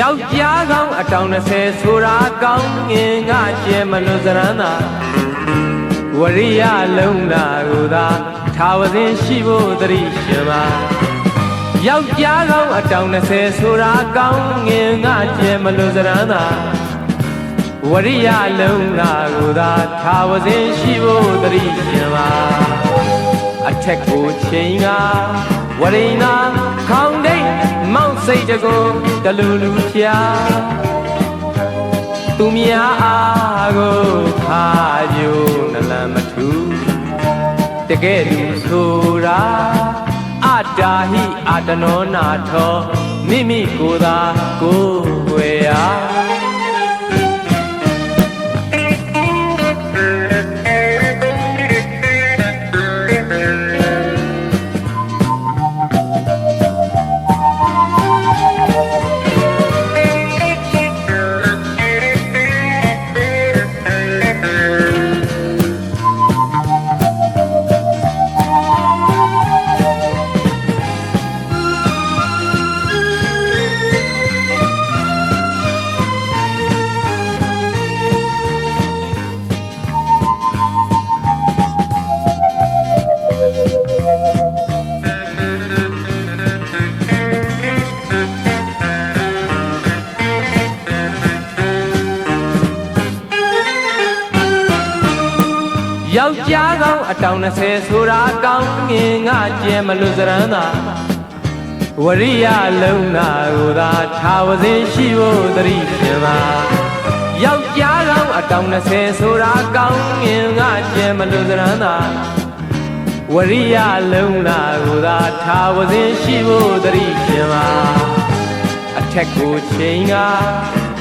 ယောက်ျားကောင်းအတောင်20ဆိုတာကောင်းငင်ငါကျဲမလွန်စရမ်းသာဝရိယလုံးလာကိုသာထာဝစဉ်ရှိဖို့တရိရှင်ပါယောက်ျားကောင်းအတောင်20ဆိုတာကောင်းငင်ငါကျဲမလွန်စရမ်းသာဝရိယလုံးလာကိုသာထာဝစဉ်ရှိဖို့တရိရှင်ပါအထက်ကိုချိန်ကဝရိဏခေါင်းဒိတ်မောက် စိတ်တကိုတလူလူချာသူများအားကိုခါကြိုးနလန်မထူတကယ်လူဆိုတာအတာဟိအတနောနာထောမိမိကိုယ်သာကိုယ်ွယ်ရာ ယောက်ျားကောင်းအတောင်20ဆိုတာကောင်းငင်ငါကျဲမလွတ်စရမ်းသာဝရိယလုံးနာကိုသာထာဝစဉ်ရှိဖို့တရိရှင်ပါယောက်ျားကောင်းအတောင်20ဆိုတာကောင်းငင်ငါကျဲမလွတ်စရမ်းသာဝရိယလုံးနာကိုသာထာဝစဉ်ရှိဖို့တရိရှင်ပါအထက်ကိုချိန်က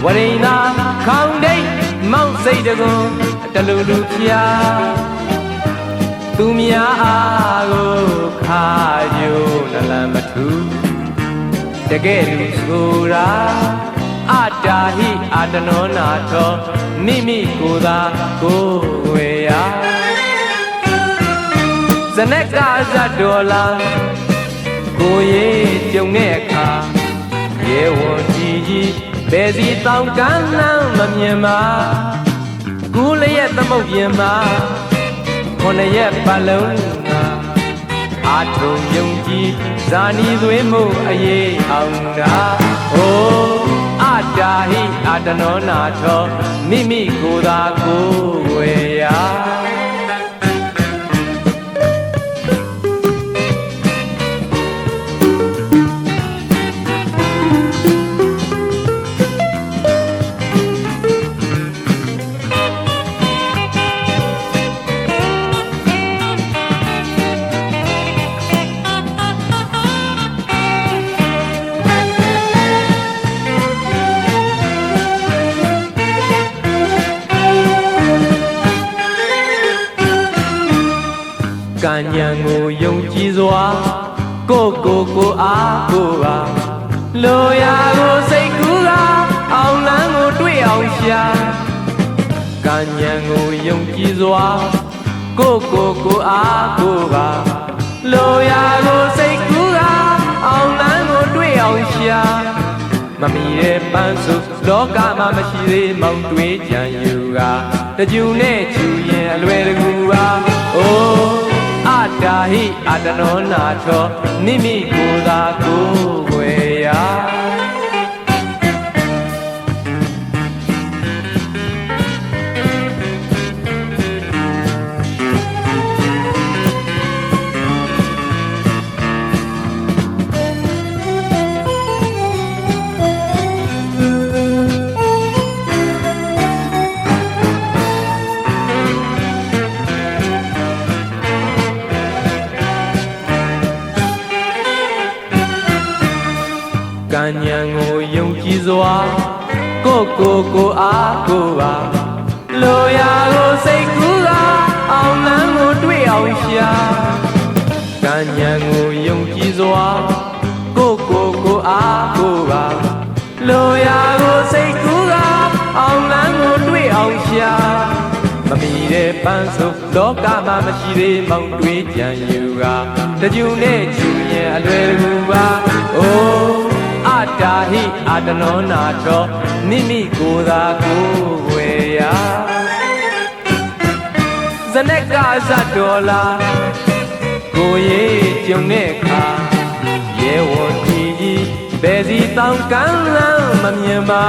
ဝရိဏခေါင်းဒိတ် မောက်စိတ်တကွန်တလူလူပြာသူများအားကိုခါကြိုးနလန်မထူတကယ်လူဆိုတာအတာဟိအတနောနာထောမိမိကိုယ်သာကိုယ်ဝေရာဇနက်ကဇတ်တော်လာကိုရေးကြုံတဲ့အခါရေဝံကြီးကြီး ဘယ်စီတောင်ကမ်းလမ်းမမြင်ပါကူးလျက်သမုတ်ပြင်ပါခုနှစ်ရက်ပတ်လုံးကအာထုံယုံကြည်ဇာနီသွေးမှုအရေးအောင်တာဟိုအတာဟိအတနောနာထောမိမိကိုယ်သာကိုယ်ဝေရာ ဉဏ်ကိုယုံကြည်စွာကိုယ့်ကိုယ်ကိုအားကိုယ်ပါလိုရာကိုစိတ်ကူးကအောင်လန်းကိုတွေ့အောင်ရှာကံဉဏ်ကိုယုံကြည်စွာကိုယ့်ကိုယ်ကိုအားကိုယ်ပါလိုရာကိုစိတ်ကူးကအောင်လန်းကိုတွေ့အောင်ရှာမမီရဲ့ပန်းစုလောကမှာမရှိသေးမောင်တွေးကြံယူကတကြူနဲ့ချူရင်အလွယ်တကူပါအိုး အတာဟိအတနောနာထောမိမိကိုယ်သာကို ကိုယ့်ကိုယ်ကိုအားကိုယ်ပါလိုရာကိုစိတ်ကူးကအောင်လန်းကိုတွေ့အောင်ရှာကံဉဏ်ကိုယုံကြည်စွာကိုယ့်ကိုယ်ကိုအားကိုယ်ပါလိုရာကိုစိတ်ကူးကအောင်လန်းကိုတွေ့အောင်ရှာမမီတဲ့ပန်းစုပ်လောကမှာမရှိသေးမောင်တွေးကြံယူကတကြူနဲ့ချူရင်အလွယ်တကူပါအိုးအ တာဟိအာတနောနာတော်မိမိကိုယ်သာကိုယ်ဝေရာဇနက်ကဇတ်တော်လာကိုရေးကြုံတဲ့အခါရဲဝံတီကြီးဘယ်စီတောင်းကမ်းလမ်းမမြင်ပါ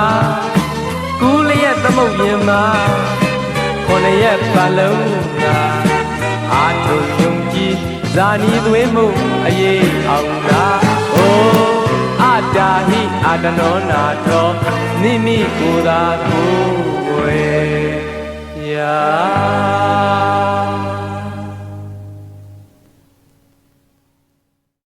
ကူးလျက်သမုတ်ရင်မှာခொနရက်ပါလုံးကအာထုံယုံကြည်ဇာနီသွေးမှုအရေးအောင်တာအိုးအ တာဟိအာတနောနာထောနိမိကိုယ်သာကိုယ်ဝေယာ